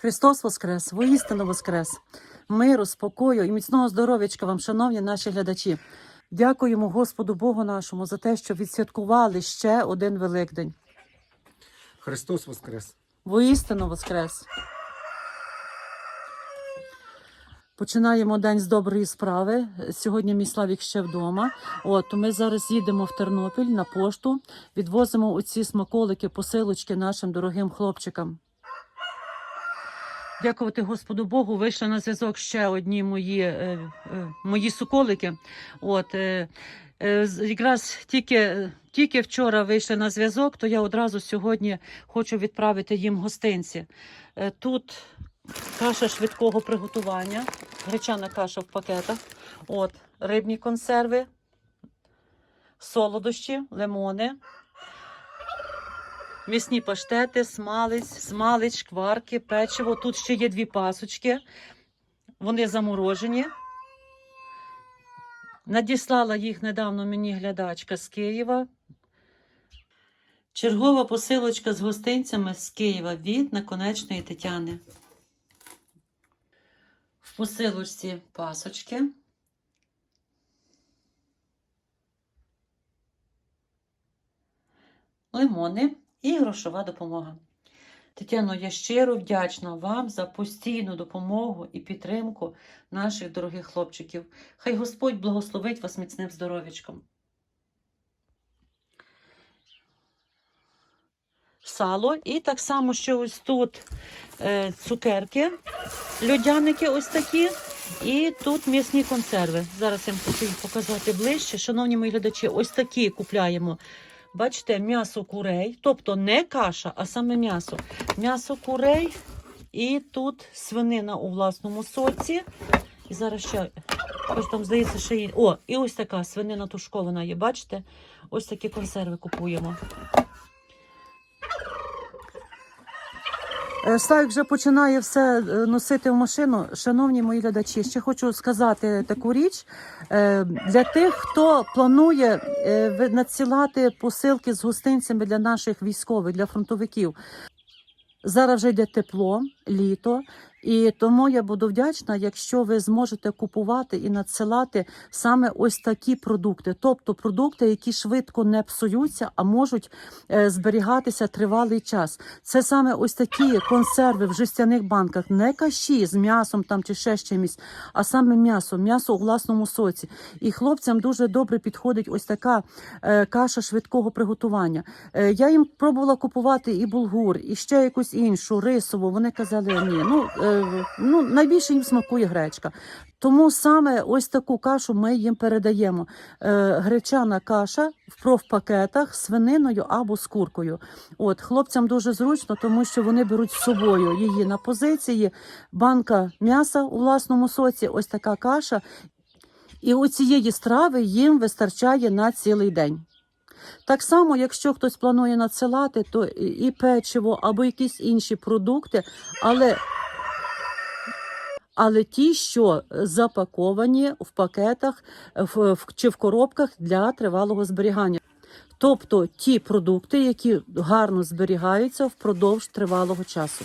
Христос Воскрес, воістину Воскрес, миру, спокою і міцного здоров'ячка вам, шановні наші глядачі. Дякуємо Господу Богу нашому за те, що відсвяткували ще один Великдень. Христос Воскрес! Воістину Воскрес. Починаємо день з доброї справи. Сьогодні мій Славік ще вдома. От ми зараз їдемо в Тернопіль на пошту, відвозимо оці смаколики, посилочки нашим дорогим хлопчикам. Дякувати Господу Богу, вийшли на зв'язок ще одні мої, е, е, мої соколики. От, е, якраз тільки, тільки вчора вийшли на зв'язок, то я одразу сьогодні хочу відправити їм гостинці. Тут каша швидкого приготування, гречана каша в пакетах, от, рибні консерви, солодощі, лимони, м'ясні паштети, смалець, смалець, шкварки, печиво. Тут ще є дві пасочки. Вони заморожені. Надіслала їх недавно мені глядачка з Києва. Чергова посилочка з гостинцями з Києва від наконечної Тетяни. В посилочці пасочки. Лимони і грошова допомога. Тетяно, я щиро вдячна вам за постійну допомогу і підтримку наших дорогих хлопчиків. Хай Господь благословить вас міцним здоров'ячком. Сало, і так само, що ось тут е, цукерки, льодяники ось такі, і тут м'ясні консерви. Зараз я вам хочу показати ближче. Шановні мої глядачі, ось такі купляємо. Бачите, м'ясо курей, тобто не каша, а саме м'ясо. М'ясо курей, і тут свинина у власному соці. І зараз ще ось там здається, ще є. О, і ось така свинина тушкована є. Бачите? Ось такі консерви купуємо. Славік вже починає все е, носити в машину. Шановні мої глядачі, ще хочу сказати таку річ Е, для тих, хто планує е, надсилати посилки з гостинцями для наших військових, для фронтовиків. Зараз вже йде тепло, літо, і тому я буду вдячна, якщо ви зможете купувати і надсилати саме ось такі продукти, тобто продукти, які швидко не псуються, а можуть е, зберігатися тривалий час. Це саме ось такі консерви в жестяних банках, не каші з м'ясом там чи ще з чимось, а саме м'ясо, м'ясо у власному соці. І хлопцям дуже добре підходить ось така е, каша швидкого приготування. Е, я їм пробувала купувати і булгур, і ще якусь іншу рисову. Вони казали, ні, ну, ну найбільше їм смакує гречка. Тому саме ось таку кашу ми їм передаємо. Е, гречана каша в профпакетах з свининою або з куркою. От хлопцям дуже зручно, тому що вони беруть з собою її на позиції. Банка м'яса у власному соці, ось така каша. І у цієї страви їм вистачає на цілий день. Так само, якщо хтось планує надсилати, то і печиво або якісь інші продукти, але, але ті, що запаковані в пакетах в, в, чи в коробках для тривалого зберігання. Тобто ті продукти, які гарно зберігаються впродовж тривалого часу.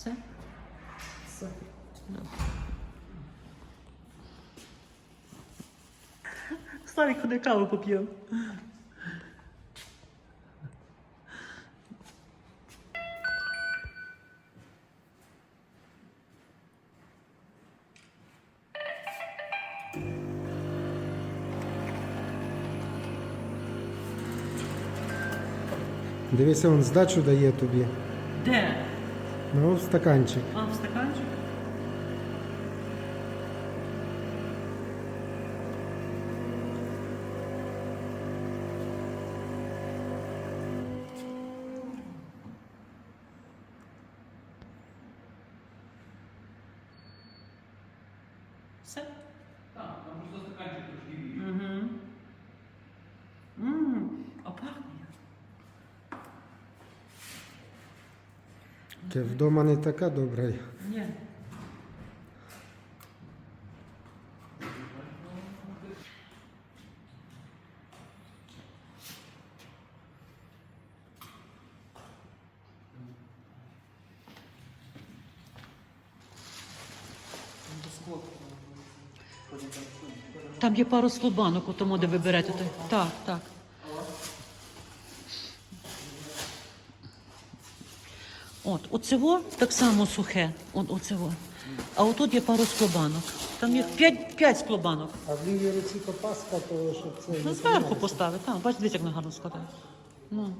Все? Все. Славік, ходи каву поп'ємо. Дивися, він здачу дає тобі. Де? Ну, в стаканчик. А, в стаканчик? Ти вдома не така добра. Ні. Там є пару слобанок у тому, де ви берете. Так, так. От, оцього так само сухе. От, оцього. А отут є пару склобанок. Там є п'ять, п'ять склобанок. А в лівій руці то паска, то щоб це. Ну, зверху поставити. Так, бачите, дивіться, як вони гарно складають. Ну.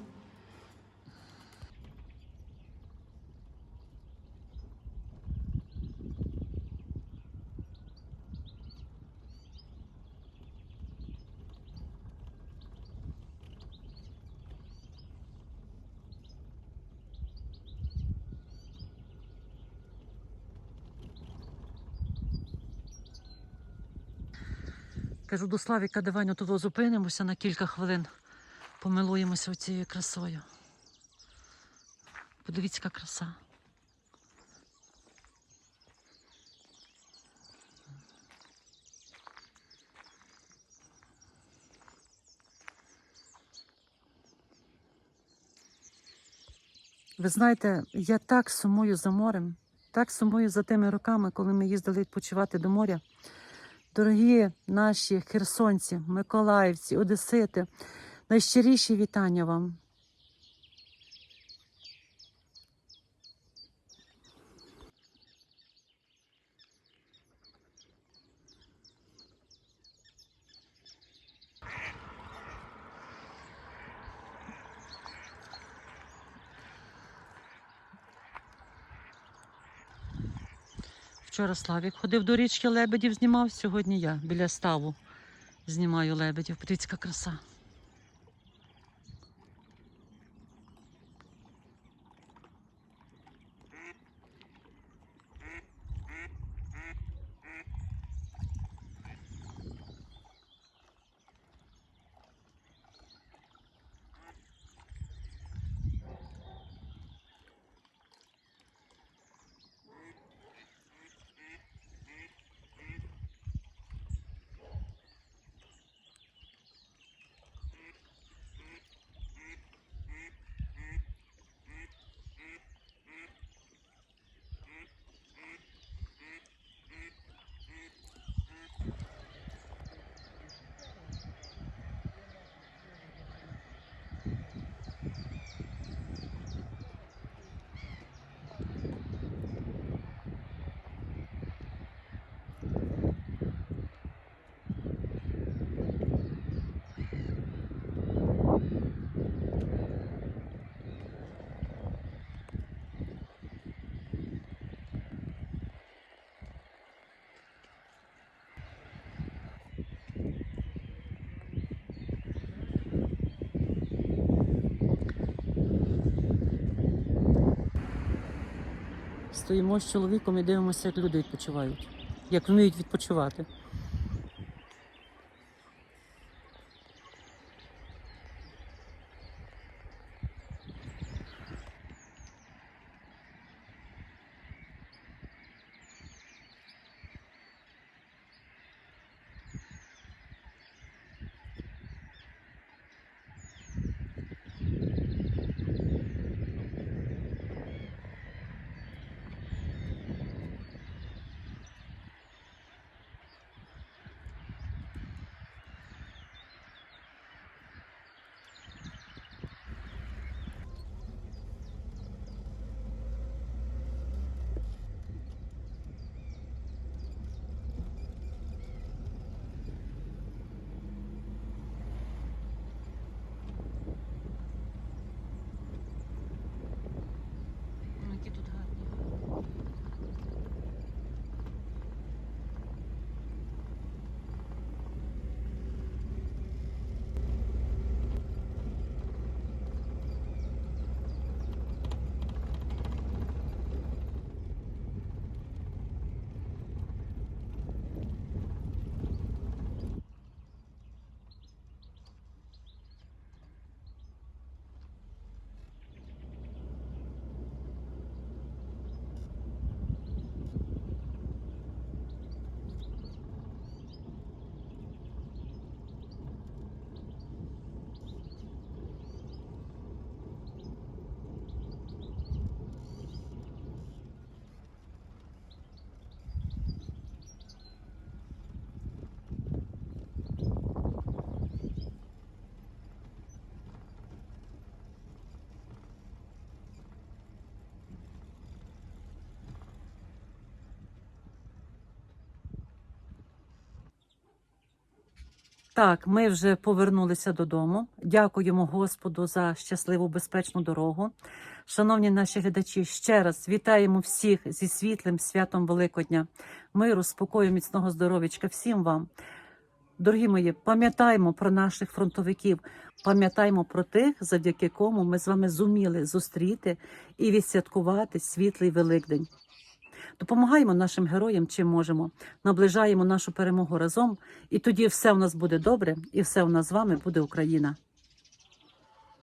Кажу до Славіка, давай ну, тут зупинимося на кілька хвилин. Помилуємося цією красою. Подивіться, яка краса. Ви знаєте, я так сумую за морем, так сумую за тими роками, коли ми їздили відпочивати до моря. Дорогі наші херсонці, миколаївці, одесити, найщиріші вітання вам. Вчора Славік ходив до річки лебедів, знімав. Сьогодні я біля ставу знімаю лебедів. Подивіться, яка краса. Стоїмо з чоловіком і дивимося, як люди відпочивають, як вміють відпочивати. Так, ми вже повернулися додому. Дякуємо Господу за щасливу безпечну дорогу. Шановні наші глядачі, ще раз вітаємо всіх зі світлим святом Великодня, миру, спокою, міцного здоров'ячка всім вам. Дорогі мої, пам'ятаємо про наших фронтовиків, пам'ятаємо про тих, завдяки кому ми з вами зуміли зустріти і відсвяткувати світлий Великдень. Допомагаємо нашим героям, чим можемо, наближаємо нашу перемогу разом, і тоді все у нас буде добре, і все у нас з вами буде Україна.